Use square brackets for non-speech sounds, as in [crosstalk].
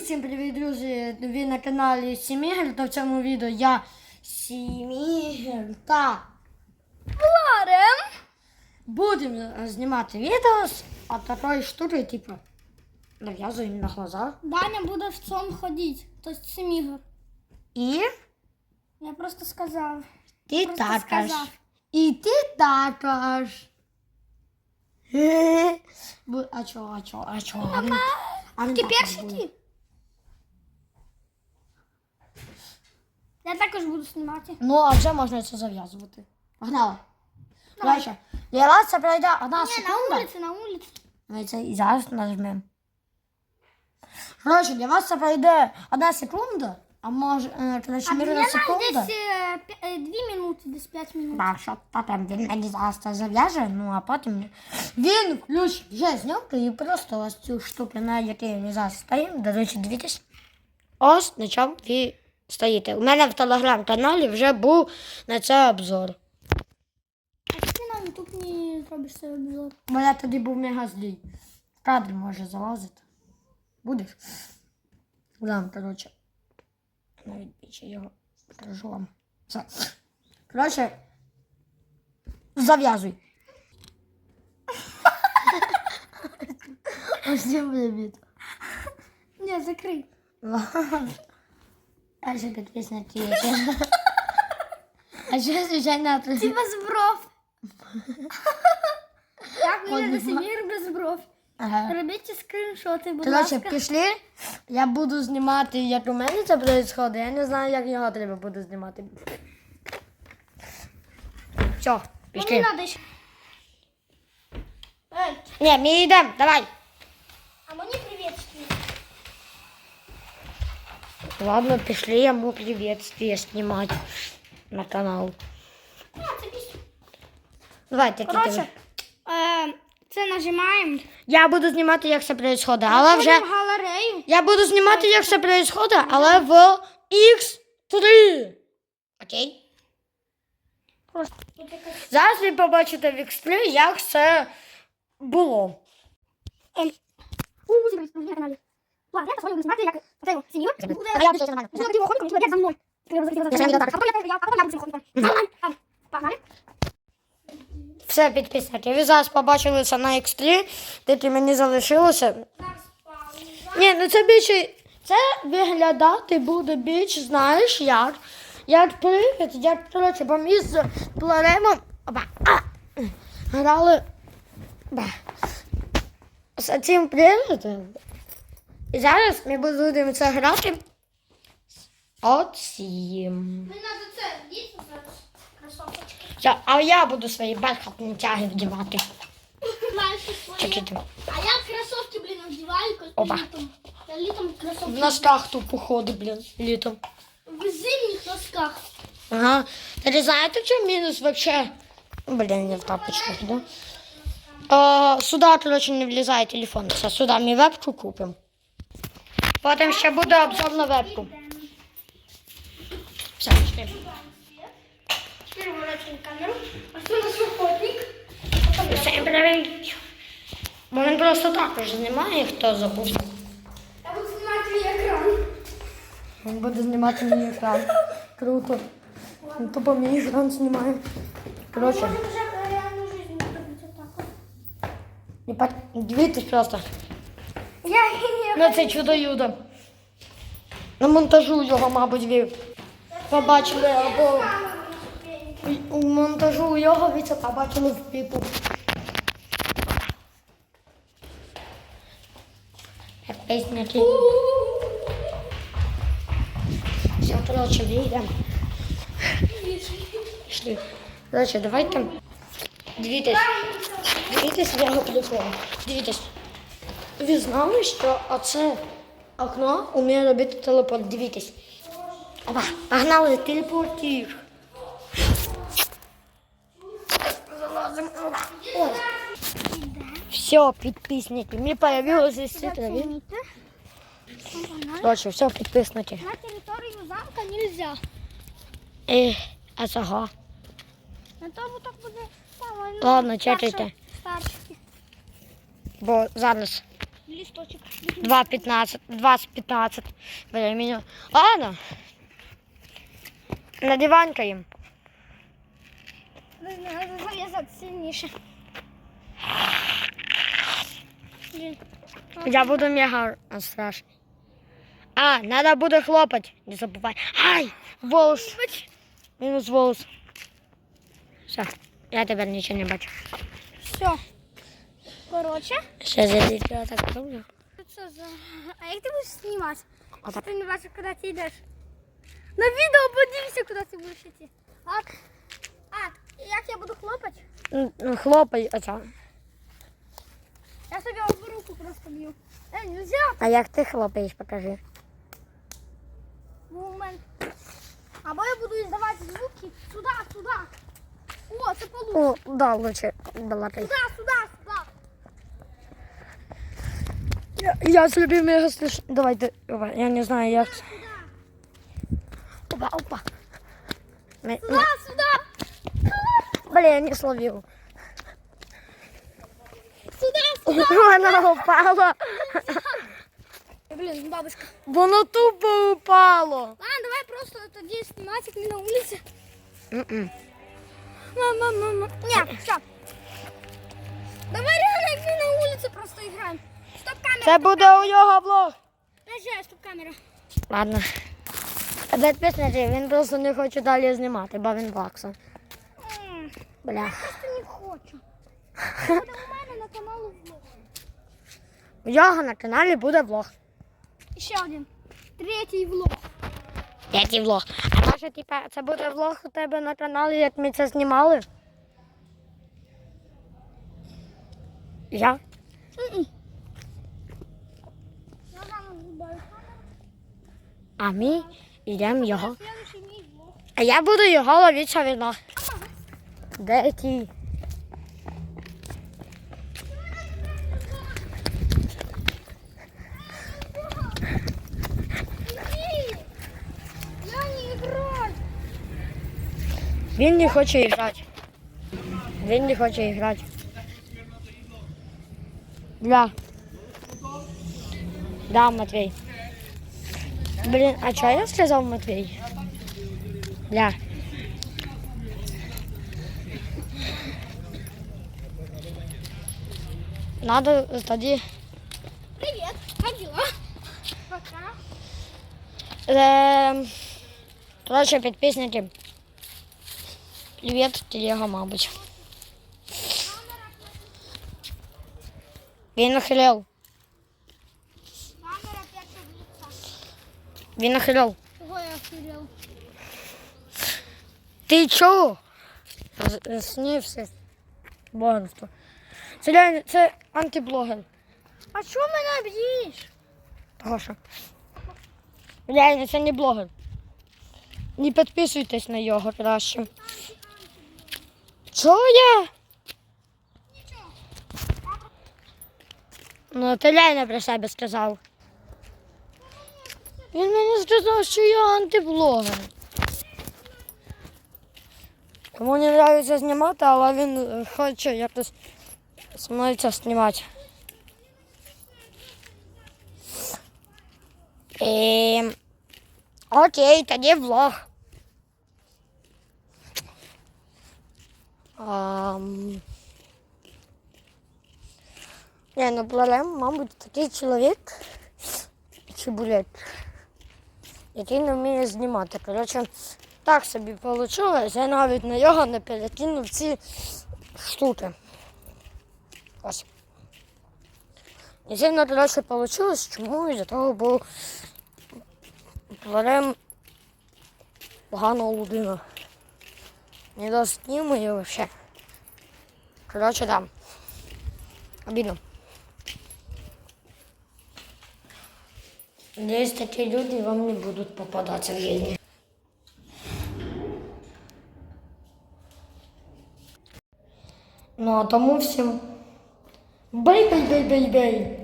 всім привіт, друзі! Ви на каналі Сімігель, та в цьому відео я Сімігель та Ларем. будемо знімати відео з такої штуки, типу, нав'язуємо на глаза. Даня буде в цьому ходити. Тобто цим ігор. І Я просто сказав. ти Просто також. сказав. І ти також. Е, бу- А чого, а чого, а чого? А не- а не Ти так перший буде. ти. Я також буду знімати. Ну, а вже можна це зав'язувати. Погнали. Дальше. Для вас це пройде одна Ні, на секунда. вулиці, на вулиці. Ми це і зараз нажмемо. Коротше, для вас це пройде одна секунда, а може, е, коротше, А для мірна нас секунда. десь е, п'я- е, дві минути, десь п'ять минут. Так, що потім він мені зараз це зав'яже, ну а потім він включить вже зйомку і просто ось цю штуку, на якій ми зараз стоїмо, до речі, дивіться. Ось на чому ви стоїте. У мене в телеграм-каналі вже був на це обзор. А ти на ютуб не зробиш цей обзор? Бо я тоді був мега злий. В кадр може залазити. Будеш? Дам, коротше. Навіть більше його покажу вам. Все. Коротше. Зав'язуй. [laughs] Ось це буде від. Ні, закрий. А ще підписники є. А ще звичайно Ти без бров. Як виглядає Семір без бров? Ага. Робіть скріншоти, будь ласка. пішли. Я буду знімати, як у мене це відбувається. Я не знаю, як його треба буде знімати. Все, Мені пішли. треба ще. Ні, ми йдемо, давай. а мені привіт. Ладно, пішли, я можу приветствие знімати на канал. Давайте, Коротше, е, це нажимаємо. Я буду знімати, як це відбувається, але вже... Заходимо в галерею. Я буду знімати, як це відбувається, але в X3. Окей? Просто Зараз ви побачите в X3, як це було. Ем, Ладно, я посмотрю, я буду за. А я- а я буду. Погнали. Все, підписники. Ви зараз побачили це на X3, тільки мені залишилося. Ні, ну це більше. Це виглядати буде більш, знаєш як. Як привід, як коротше, бо ми з Пларемом оба, а, грали ба, з цим привідом. І зараз ми будемо це грати. От сім. Мені треба це, дійсно. А я буду свої бархатні тяги вдівати. Чекайте. А я кросовки, блін, одіваю коли Опа. літом. Я літом В носках тут походу, блін, літом. В зимніх носках. Ага. Ти знаєте, що мінус вообще? Блін, я в тапочках, да? А, сюди, коротше, не влізає телефон. Сюди ми вебку купимо. Потім ще буде обзор на вебку. Все, пішли. Теперь виворачуємо камеру. А це наш охотник. Всім привіт. Він просто також знімає, хто забув. Я буду знімати твій екран. Він буде знімати мій екран. Круто. Він тупо мій екран знімає. Коротше, Можемо вже реальну жизнь зробити так. не по... дивіться просто. Я я- Ну це чудо-юдо. На монтажу його, мабуть, ви побачили або у монтажу його ви це побачили в піпу. Як пісняки. Все, коротше, вийдемо. Пішли. Коротше, давайте. Дивіться. Дивіться в його телефон. Дивіться. Ви знали, що оце окно вміє робити телепорт. Дивіться. Опа, погнали, телепортір. Залазимо. Все, підписники. Мені появилося світло. Короче, все, підписники. На територію замка нельзя. Е, а чого? На тому так буде там. Ладно, чекайте. Бо зараз листочек. 2.15, 20.15 времени. Ладно. На диванькаем. Надо залезать сильнейше. Я буду мега страшный. А, надо буде хлопать. Не забувай. Ай! Волос. Мінус волос. Все, я тепер нічого не бачу. Все. Короче. Ще зайдіть, я так роблю. Що за... А як ти будеш знімати? Отак. Ти не бачиш, куди ти йдеш. На відео подивися, куди ти будеш йти. А, а як я буду хлопати? Ну, Хлопай оця. Я собі об руку просто б'ю. Е, нельзя. А як ти хлопаєш, покажи. Момент. Або я буду издавать звуки сюда, сюда. О, це получше. О, да, лучше балакай. Сюда, Я, я з любимий його слышу. Давайте, опа, я не знаю це. Опа, опа. Сюда, сюда. Блін, я не словив. Сюда, сюда. [laughs] Вона упала. Блин, бабушка. Воно тупо упало. Ладно, давай просто тоді снимать, ми на улице. М-м. Мама, мама. Не, все. Це буде у його влог. Подожди, стоп камера. Ладно. Підписники, він просто не хоче далі знімати, бо він плакса. М, Бля. Просто не хочу. Це буде у мене на каналу влог. У його на каналі буде влог. Ще один. Третій влог. Який влог? А може, типа, це буде влог у тебе на каналі, як ми це знімали? Я? М-м. Я А ми йдемо його. А я буду його ловити все. Де ті? Він не хоче грати. Він не хоче грати. Бля. Да, Матвей. Блін, а чого я сказав Матвей? Бля. Надо тоді. Привет. Как дела? Пока. Ем, коротше, підписники. Привіт, телега, мабуть. Він охрел. Він охрел. Чого я охерел? Ти чого? Снився. Блогерство. Це реально, це антиблогер. А чого мене б'єш? Гоша. Реально, це не блогер. Не підписуйтесь на його краще. Чого я? Нічого. Ну, ти реально про себе сказав. Він мені сказав, що я антиблогер. Йому не подобається знімати, але він е, хоче якось зі мною це знімати. Ем, окей, тоді влог. Ам... Не, ну проблема, мабуть, такий чоловік, чи булет, який не вміє знімати. Коротше, так собі вийшло, я навіть на його не перекинув ці штуки. Ось. І сильно коротше вийшло, чому із-за того був проблем поганого людина. Не доснімує взагалі. Коротше, там. Обідно. Надеюсь, такие люди вам не будут попадаться в жизни. Ну а тому всім бей-бей-бей-бей-бей.